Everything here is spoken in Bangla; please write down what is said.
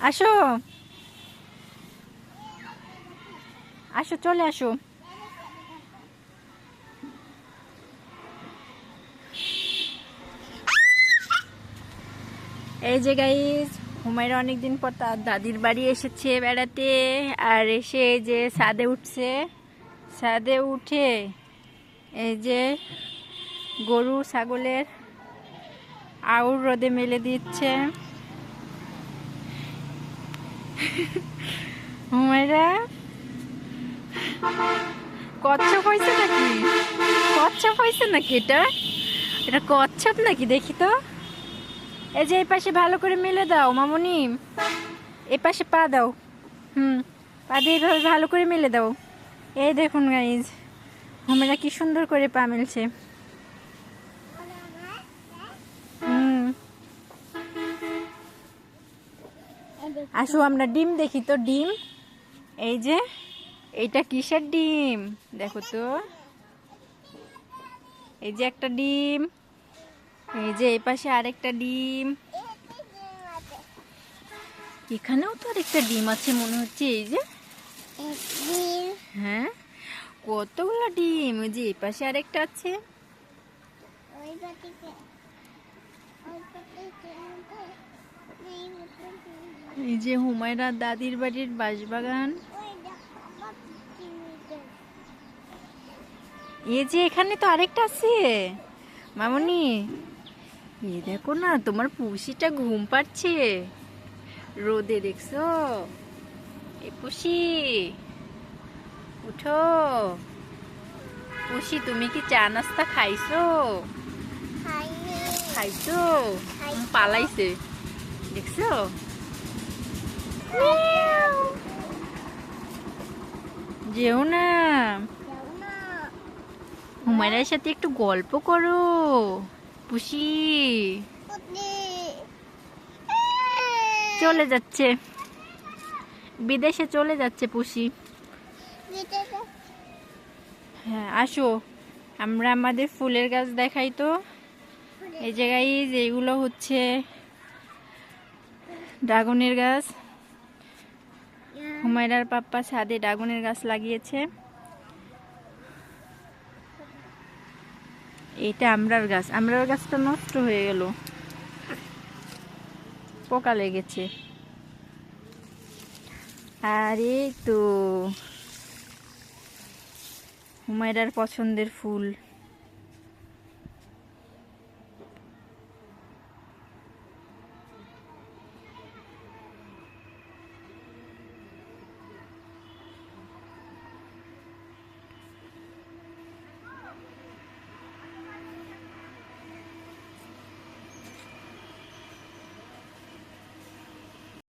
আসো। আসো, চলে আসো। এই যে গাইজ হুমায়রা অনেকদিন পর তার দাদির বাড়ি এসেছে বেড়াতে। আর এসে যে ছাদে উঠছে। ছাদে উঠে এই যে গরু, ছাগলের আউর রোদে মেলে দিচ্ছে। হুমায়রা কচ্ছপ হয়েছে নাকি? কচ্ছপ হয়েছে নাকি এটা? এটা কচ্ছপ নাকি? দেখি তো। এই যে এই পাশে ভালো করে মেলে দাও, মামুনি। এই পাশে পা দাও। হুম, পা দিয়ে এইভাবে ভালো করে মেলে দাও। এই দেখুন গাইজ হুমেরা কি সুন্দর করে পা মেলছে। আসো, আমরা ডিম দেখি তো, ডিম। এই যে, এইটা কিসের ডিম? দেখো তো। এই যে একটা ডিম। এই যে এই পাশে আরেকটা ডিম। এখানেও তো আরেকটা ডিম আছে মনে হচ্ছে, এই যে। হ্যাঁ কতগুলো ডিম? ওই যে এই পাশে আরেকটা আছে। এই যে হুমায়রা দাদির বাড়ির বাঁশবাগান। এই যে এখানে তো আরেকটা আছে। মামনি এ দেখো না তোমার পুষিটা ঘুম পাচ্ছে। রোদে দেখছ? এ পুষি উঠো। পুষি তুমি কি চা নাস্তা খাইছো? খাইছো? পালাইছে। দেখছ? যেও না। হুমায়রার সাথে একটু গল্প করো। পুষি। চলে যাচ্ছে। বিদেশে চলে যাচ্ছে পুষি। হ্যাঁ আসো। আমরা আমাদের ফুলের গাছ দেখাই তো। এই জায়গায় যেগুলো হচ্ছে ড্রাগনের গাছ। হুমায়রার পাপ্পা ছাদে ড্রাগনের গাছ লাগিয়েছে। এটা আমরার গাছ। আমরার গাছটা নষ্ট হয়ে গেল। পোকা লেগেছে। আর এই তো। হুমায়রার পছন্দের ফুল।